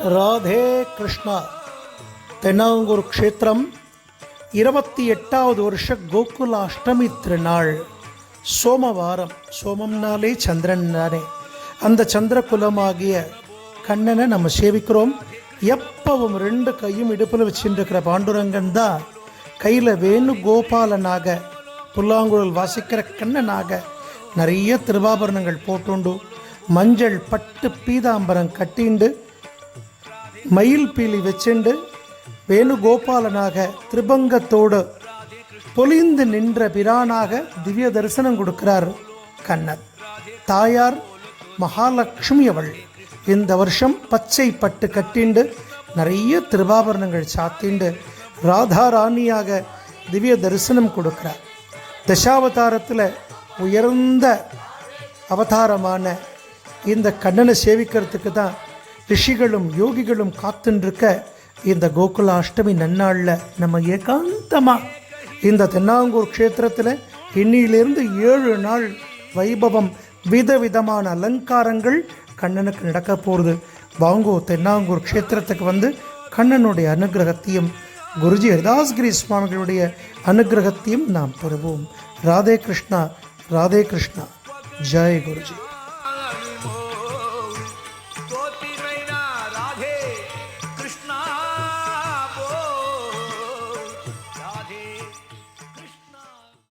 ராதே கிருஷ்ணா. தென்னாங்கூர் க்ஷேத்திரம் இருபத்தி எட்டாவது வருஷ கோகுல அஷ்டமி திருநாள். சோமவாரம் சோமம்னாலே சந்திரன் தானே அந்த சந்திரகுலமாகிய கண்ணனை நம்ம சேவிக்கிறோம். எப்பவும் ரெண்டு கையும் இடுப்பில் வச்சுருக்கிற பாண்டுரங்கன் தான் கையில் வேணுகோபாலனாக புல்லாங்குழல் வாசிக்கிற கண்ணனாக நிறைய திருவாபரணங்கள் போட்டுண்டு மஞ்சள் பட்டு பீதாம்பரம் கட்டிண்டு மயில் பீலி வச்சுண்டு வேணுகோபாலனாக திரிபங்கத்தோடு பொலிந்து நின்ற பிரானாக திவ்ய தரிசனம் கொடுக்கிறார் கண்ணன். தாயார் மகாலட்சுமி அவள். இந்த வருஷம் பச்சை பட்டு கட்டிண்டு நிறைய திருவாபரணங்கள் சாத்திண்டு ராதா ராணியாக திவ்ய தரிசனம் கொடுக்கிறார். தசாவதாரத்தில் உயர்ந்த அவதாரமான இந்த கண்ணனை சேவிக்கிறதுக்கு தான் ரிஷிகளும் யோகிகளும் காத்துருக்க இந்த கோகுல அஷ்டமி நன்னாளில் நம்ம ஏகாந்தமாக இந்த தென்னாங்கூர் க்ஷேத்திரத்தில் இன்னிலிருந்து ஏழு நாள் வைபவம் விதவிதமான அலங்காரங்கள் கண்ணனுக்கு நடக்க போகிறது வாங்கோ தென்னாங்கூர் க்ஷேத்திரத்துக்கு வந்து கண்ணனுடைய அனுகிரகத்தையும் குருஜி ஹரிதாஸ்கிரி சுவாமிகளுடைய அனுகிரகத்தையும் நாம் பெறுவோம். ராதே கிருஷ்ணா ராதே கிருஷ்ணா. ஜெய் குருஜி.